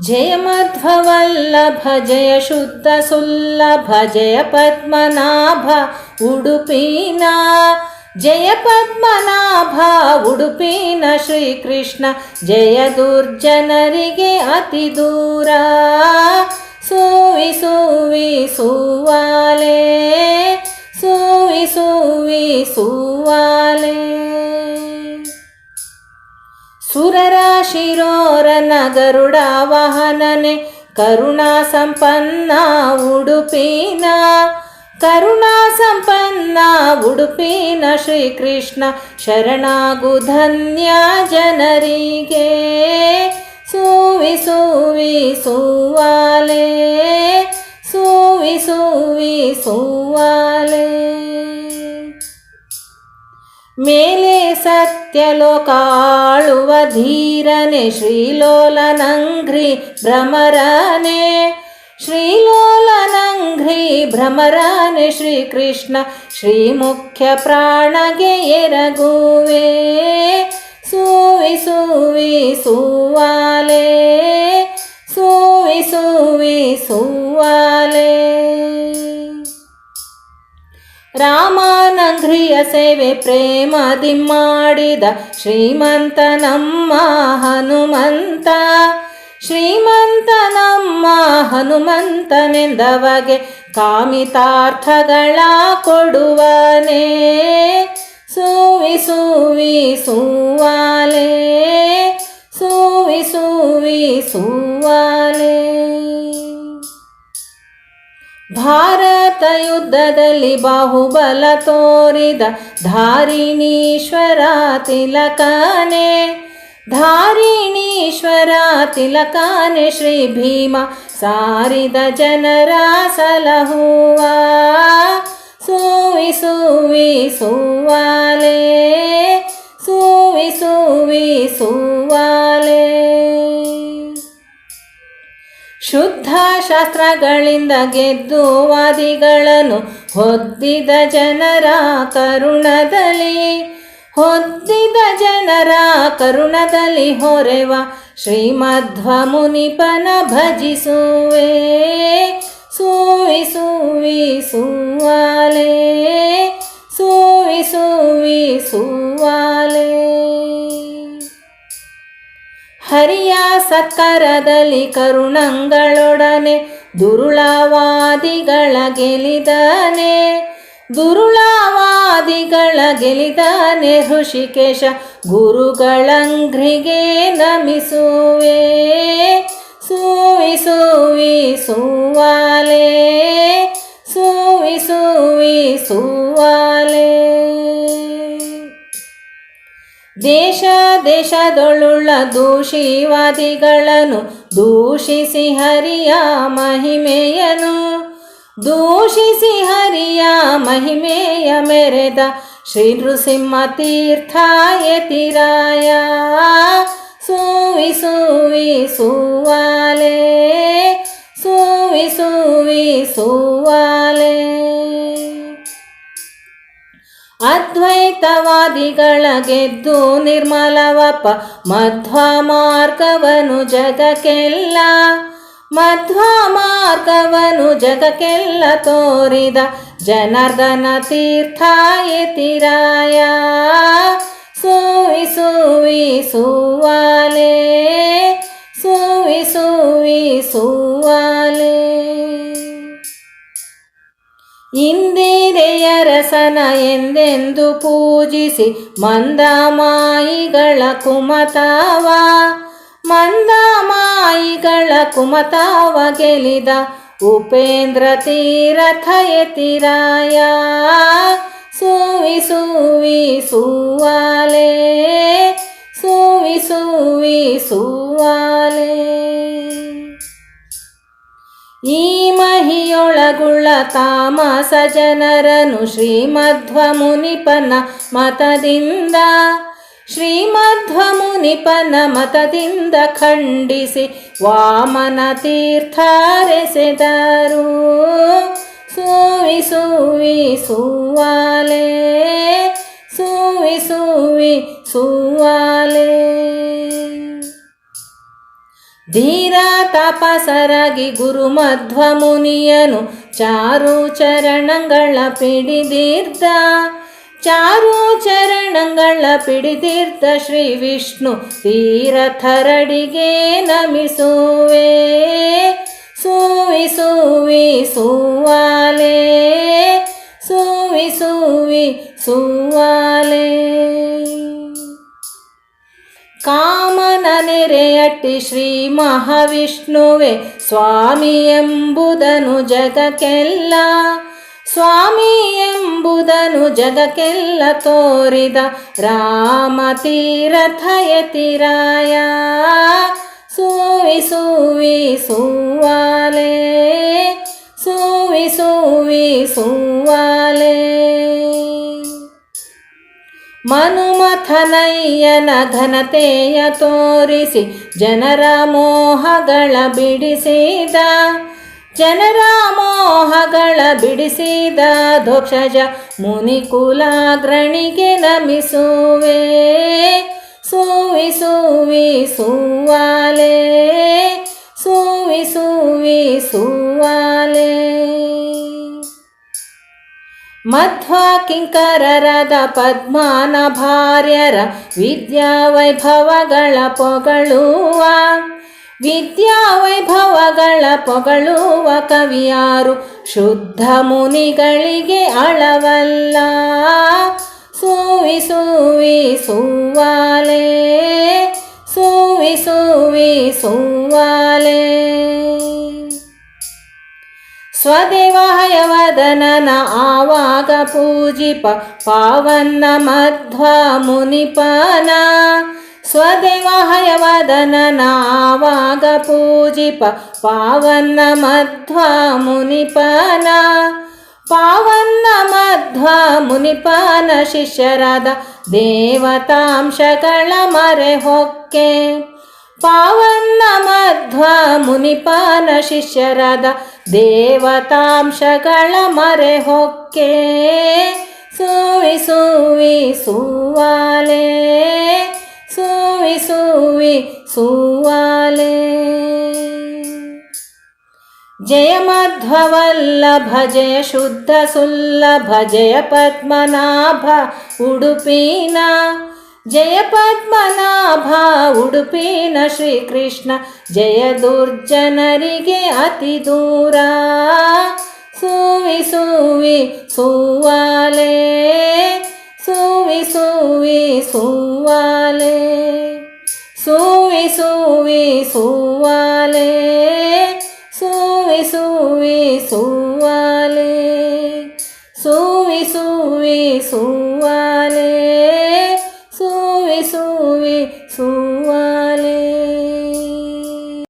ಜಯಮಧ್ವವಲ್ಲಭ ಜಯ ಶುದ್ಧ ಸುಲ್ಲಭ ಜಯ ಪದ್ಮನಾಭ ಉಡುಪೀನ ಜಯ ಪದ್ಮನಾಭ ಉಡುಪೀನ ಶ್ರೀಕೃಷ್ಣ ಜಯ ದುರ್ಜನರಿಗೆ ಅತಿ ದೂರ. ಸೂವಿ ಸೂವಿ, ಸೂವಾಲೆ, ಸೂವಿ ಸೂವಿ, ಸೂವಾಲೆ. ಸುರರ ಶಿರೋರನ ಗರುಡ ವಾಹನನೆ, ಕರುಣಾ ಸಂಪನ್ನ ಉಡುಪಿನ, ಕರುಣಾ ಸಂಪನ್ನ ಉಡುಪಿನ ಶ್ರೀಕೃಷ್ಣ ಶರಣಾಗು ಧನ್ಯ ಜನರಿಗೆ. ಸೂವಿ ಸೂವಿ ಸೂವಾಲೆ, ಸೂವಿ ಸೂವಿ ಸೂವಾಲೆ. ಮೇಲೆ ಸತ್ಯಲೋಕಾಳುವ ಧೀರನೆ ಶ್ರೀಲೋಲನಂಘ್ರಿ ಭ್ರಮರನೆ. ಶ್ರೀಲೋಲನಂಘ್ರಿ ಭ್ರಮರನೆ ಶ್ರೀಕೃಷ್ಣ ಶ್ರೀ ಮುಖ್ಯ ಪ್ರಾಣಗೆ ಎರಗುವೆ. ಸೂವಿ ಸೂವಿ ಸೂವಾಲೆ. ಸೂವಿ ಸೂವಿ ಸೂವಾಲೆ. ರಾಮಾನಂಘ್ರಿಯ ಸೇವೆ ಪ್ರೇಮದಿ ಮಾಡಿದ ಶ್ರೀಮಂತ ನಮ್ಮ ಹನುಮಂತ. ಶ್ರೀಮಂತ ನಮ್ಮ ಹನುಮಂತನೆಂದವಗೆ ಕಾಮಿತಾರ್ಥಗಳ ಕೊಡುವನೇ. ಸೂವಿ ಸೂವಿ ಸೂವಾಲೆ, ಸೂವಿ ಸೂವಿ ಸೂವಾಲೆ. ಭಾರತ ಯುದ್ಧದಲ್ಲಿ ಬಾಹುಬಲ ತೋರಿದ ಧಾರಿಣೀಶ್ವರ ತಿಲಕನೆ ಧಾರಿಣೀಶ್ವರ ತಿಲಕನೆ ಶ್ರೀ ಭೀಮ ಸಾರಿದ ಜನರ ಸಲಹುವ ಸೂವಿ ಸೂವಿ ಸೂವಾಲೆ ಸೂವಿ ಸೂವಿ ಸೂವಾಲೆ ಶುದ್ಧ ಶಾಸ್ತ್ರಗಳಿಂದ ಗೆದ್ದು ವಾದಿಗಳನ್ನು ಹೊದ್ದಿದ ಜನರ ಕರುಣದಲ್ಲಿ, ಹೊದ್ದಿದ ಜನರ ಕರುಣದಲ್ಲಿ ಹೊರೆವ ಶ್ರೀಮಧ್ವ ಮುನಿಪನ ಭಜಿಸುವೆ. ಸೂವಿ ಸೂವಿ, ಸುವಾಲೆ, ಸೂವಿ ಸೂವಿ, ಸೂವಾಲೆ. ಹರಿಯ ಸತ್ಕಾರದಲ್ಲಿ ಕರುಣಂಗಳೊಡನೆ ದುರುಳವಾದಿಗಳ ಗೆಲಿದನೆ. ದುರುಳವಾದಿಗಳ ಗೆಲಿದನೆ ಋಷಿಕೇಶ. ಗುರುಗಳಂಘ್ರಿಗೆ ನಮಿಸುವೆ. ಸೂವಿ ಸೂವಿ ಸೂವಾಲೆ. ಸೂವಿ ದೇಶ ದೇಶದೊಳುಳ್ಳ ದೂಷಿವಾದಿಗಳನ್ನು ದೂಷಿಸಿ ಹರಿಯ ಮಹಿಮೆಯನು ದೂಷಿಸಿ ಹರಿಯ ಮಹಿಮೆಯ ಮೆರೆದ ಶ್ರೀ ನೃಸಿಂಹ ತೀರ್ಥ ಯತಿರಾಯ ಸೂವಿ ಸೂವಿ ಸೂವಾಲೆ, ಸೂವಿ ಸೂವಿ ಸೂವಾಲೆ. ಅದ್ವೈತವಾದಿಗಳ ಗೆದ್ದು ನಿರ್ಮಲವಪ್ಪ, ಮಧ್ವ ಮಾರ್ಗವನು ಜಗಕ್ಕೆಲ್ಲ, ಮಧ್ವ ಮಾರ್ಗವನು ಜಗಕ್ಕೆಲ್ಲ ತೋರಿದ ಜನಾರ್ದನ ತೀರ್ಥ ಎತಿರಾಯ ಸೂವಿ ಸೂವಿ, ಸೂವಾಲೆ, ಸೂವಿ ಸೂವಿ, ಸೂವಾಲೆ. ಇಂದಿರೆಯ ರಸನ ಎಂದೆಂದು ಪೂಜಿಸಿ ಮಂದಮಾಯಿಗಳ ಕುಮತಾವ. ಮಂದಮಾಯಿಗಳ ಕುಮತಾವ ಗೆಲಿದ ಉಪೇಂದ್ರ ತೀರಥ ಯತಿರಾಯ. ಸೂವಿ ಸೂವಿ ಸೂವಾಲೆ, ಸೂವಿ ಸೂವಿ ಸೂವಾಲೆ. ಮಹಿಯೊಳಗುಳ್ಳ ತಾಮಸ ಜನರನು ಶ್ರೀಮಧ್ವ ಮುನಿಪನ ಮತದಿಂದ ಶ್ರೀಮಧ್ವ ಮುನಿಪನ ಮತದಿಂದ ಖಂಡಿಸಿ ವಾಮನ ತೀರ್ಥಾರೆಸೆದರು ಸೂವಿ ಸೂವಿ ಸುವಾಲೆ, ಸೂವಿ ಸೂವಿ ಸೂವಾಲೆ. ಧೀರ ತಪಸರಾಗಿ ಗುರು ಮಧ್ವ ಮುನಿಯನು ಚಾರು ಚರಣಗಳ ಪಿಡಿದೀರ್ದ ಚಾರು ಚರಣಗಳ ಪಿಡಿದಿರ್ದ ಶ್ರೀ ವಿಷ್ಣು ತೀರಥರಡಿಗೆ ನಮಿಸುವೆ. ಸೂವಿ ಸೂವಿ ಸೂವಾಲೆ, ಸೂವಿ ಸೂವಿ ಸೂವಾಲೆ. ಕಾಮನ ನೆರೆಯಟ್ಟಿ ಶ್ರೀ ಮಹಾವಿಷ್ಣುವೆ. ಸ್ವಾಮಿ ಎಂಬುದನು ಜಗಕ್ಕೆಲ್ಲ. ಸ್ವಾಮಿ ಎಂಬುದನು ಜಗಕ್ಕೆಲ್ಲ ತೋರಿದ ರಾಮ ತೀರಥಯತಿರಾಯ ಸೂವಿ ಸೂವಿ ಸೂವಾಲೆ. ಸೂವಿ ಸೂವಿ ಮನುಮಥನಯ್ಯನ ಘನತೆಯ ತೋರಿಸಿ ಜನರ ಮೋಹಗಳ ಬಿಡಿಸಿದ, ಜನರ ಮೋಹಗಳ ಬಿಡಿಸಿದ ದೋಕ್ಷಜ ಮುನಿಕುಲಾಗ್ರಣಿಗೆ ನಮಿಸುವೆ. ಸೂವಿ ಸೂವಿ ಸೂವಾಲೆ, ಸೂವಿ ಸೂವಿ ಸೂವಾಲೆ ಮಧ್ವ ಕಿಂಕರರದ ಪದ್ಮಾನ ಭಾರ್ಯರ ವಿದ್ಯಾವೈಭವಗಳ ಪೊಗಳುವ ವಿದ್ಯಾವೈಭವಗಳ ಪೊಗಳುವ ಕವಿಯಾರು ಶುದ್ಧ ಮುನಿಗಳಿಗೆ ಅಳವಲ್ಲ. ಸೂವಿ ಸೂವಿ ಸೂವಾಲೆ, ಸೂವಿ ಸ್ವದೇವಾಯವದನನ ಆವಾಗ ಪೂಜಿಪ ಪಾವನ್ನ ಮಧ್ವ ಮುನಿಪನ ಸ್ವದೇವಾಯವದನನ ಆವಾಗ ಪೂಜಿಪ ಪಾವನ್ನ ಮಧ್ವ ಮುನಿಪನ ಪಾವನ್ನ ಮಧ್ವ ಮುನಿಪನ ಶಿಷ್ಯರಾದ ದೇವತಾಂಶಗಳ ಮರೆ ಹೊಕ್ಕೆ ಪಾವನ್ನ ಮಧ್ವ ಮುನಿಪಾನ ಶಿಷ್ಯರಾದ ದೇವತಾಂಶಗಳ ಮರೆ ಹೊಕ್ಕೆ ಸೂವಿ ಸೂವಿ ಸೂವಾಲೆ ಸೂವಿ ಸೂವಿ ಸೂವಾಲೆ ಜಯ ಮಧ್ವವಲ್ಲಭ ಜಯ ಶುದ್ಧ ಸುಲ್ಲಭ ಜಯ ಪದ್ಮನಾಭ ಉಡುಪಿನ ಜಯ ಪದ್ಮನಾಭ, ಉಡುಪಿನ ಶ್ರೀಕೃಷ್ಣ, ಜಯ ದುರ್ಜನರಿಗೆ ಅತಿ ದೂರ. ಸೂವಿ ಸೂವಿ ಸೂವಾಲೆ, ಸೂವಿ ಸೂವಿ ಸೂವಾಲೆ, ಸೂವಿ ಸೂವಿ ಸೂವಾಲೆ, ಸೂವಿ ಸೂವಿ ಸೂವಾಲೆ, ಸೂವಿ ಸೂವಿ ಸೂವಾಲೆ. ಸೂವಿ ಸೂವಿ